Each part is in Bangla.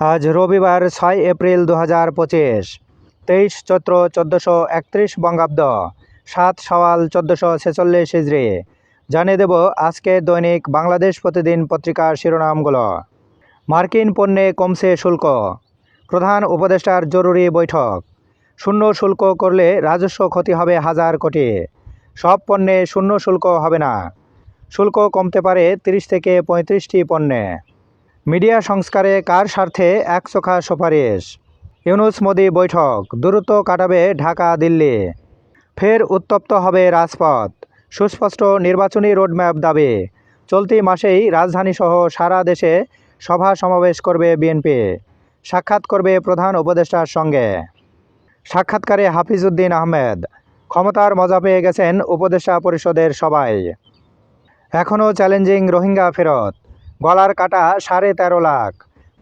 আজ রবিবার ছয় এপ্রিল দু হাজার পঁচিশ। তেইশ চৈত্র চোদ্দোশো একত্রিশ বঙ্গাব্দ। সাত সওয়াল চোদ্দোশো ছেচল্লিশ হিজড়ি জানিয়ে দেব আজকে দৈনিক বাংলাদেশ প্রতিদিন পত্রিকার শিরোনামগুলো। মার্কিন পণ্যে কমছে শুল্ক। প্রধান উপদেষ্টার জরুরি বৈঠক। শূন্য শুল্ক করলে রাজস্ব ক্ষতি হবে হাজার কোটি। সব পণ্যে শূন্য শুল্ক হবে না। শুল্ক কমতে পারে তিরিশ থেকে পঁয়ত্রিশটি পণ্যে। মিডিয়া সংস্কারে কার স্বার্থে একচোখা সুপারিশ? ইউনুস মোদি বৈঠক দূরত্ব কাটাবে ঢাকা, দিল্লি। ফের উত্তপ্ত হবে রাজপথ, সুস্পষ্ট নির্বাচনী রোডম্যাপ দাবি। চলতি মাসেই রাজধানীসহ সারা দেশে সভা সমাবেশ করবে বিএনপি, সাক্ষাৎ করবে প্রধান উপদেষ্টার সঙ্গে। সাক্ষাৎকারে হাফিজউদ্দিন আহমেদ, ক্ষমতার মজা পেয়ে গেছেন উপদেষ্টা পরিষদের সবাই। এখনও চ্যালেঞ্জিং রোহিঙ্গা ফেরত গলার কাটা সাড়ে তেরো লাখ।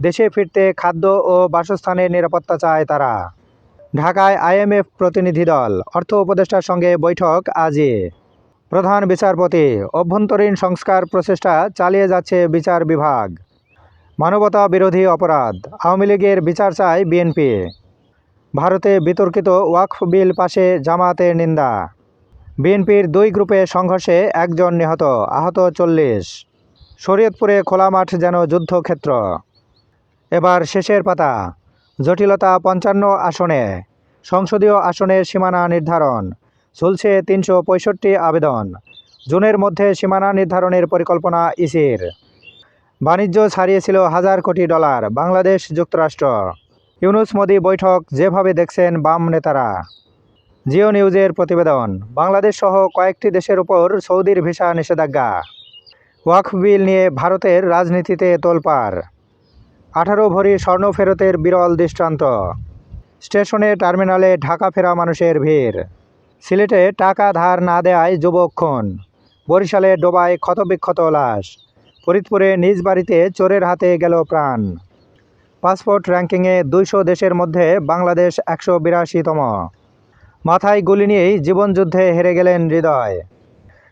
দেশে ফিরতে খাদ্য ও বাসস্থানের নিরাপত্তা চায় তারা। ঢাকায় আইএমএফ প্রতিনিধি দল, অর্থ উপদেষ্টার সঙ্গে বৈঠক আজই। প্রধান বিচারপতি, অভ্যন্তরীণ সংস্কার প্রচেষ্টা চালিয়ে যাচ্ছে বিচার বিভাগ। মানবতা বিরোধী অপরাধ, আওয়ামী লীগের বিচার চায় বিএনপি। ভারতে বিতর্কিত ওয়াকফ বিল পাশে জামাতের নিন্দা। বিএনপির দুই গ্রুপে সংঘর্ষে একজন নিহত, আহত চল্লিশ। শরীয়তপুরে খোলা মাঠ যেন যুদ্ধক্ষেত্র। এবার শেষের পাতা, জটিলতা পঞ্চান্ন আসনে, সংসদীয় আসনের সীমানা নির্ধারণ, চলছে তিনশো পঁয়ষট্টি আবেদন, জুনের মধ্যে সীমানা নির্ধারণের পরিকল্পনা ইসির। বাণিজ্য ছাড়িয়েছিল হাজার কোটি ডলার, বাংলাদেশ যুক্তরাষ্ট্র। ইউনুস মোদি বৈঠক যেভাবে দেখছেন বাম নেতারা। জিও নিউজের প্রতিবেদন, বাংলাদেশ সহ কয়েকটি দেশের উপর সৌদির ভিসা নিষেধাজ্ঞা। ওয়াকফ বিল নিয়ে ভারতের রাজনীতিতে তোলপাড়। আঠারো ভরি স্বর্ণ ফেরতের বিরল দৃষ্টান্ত। স্টেশনে, টার্মিনালে ঢাকা ফেরা মানুষের ভিড়। সিলেটে টাকা ধার না দেয়ায় যুবক খুন। বরিশালে ডোবায় ক্ষতবিক্ষত লাশ। ফরিদপুরে নিজ বাড়িতে চোরের হাতে গেল প্রাণ। পাসপোর্ট র্যাঙ্কিংয়ে দুইশো দেশের মধ্যে বাংলাদেশ একশো বিরাশিতম। মাথায় গুলি নিয়েই জীবনযুদ্ধে হেরে গেলেন হৃদয়।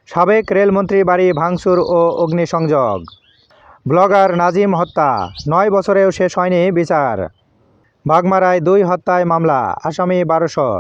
সাবেক রেলমন্ত্রী বাড়ি ভাঙচুর ও অগ্নিসংযোগ। ব্লগার নাজিম হত্যা, নয় বছরেও শেষ হয়নি বিচার। বাগমারায় দুই হত্যায় মামলা, আসামি বারোশো।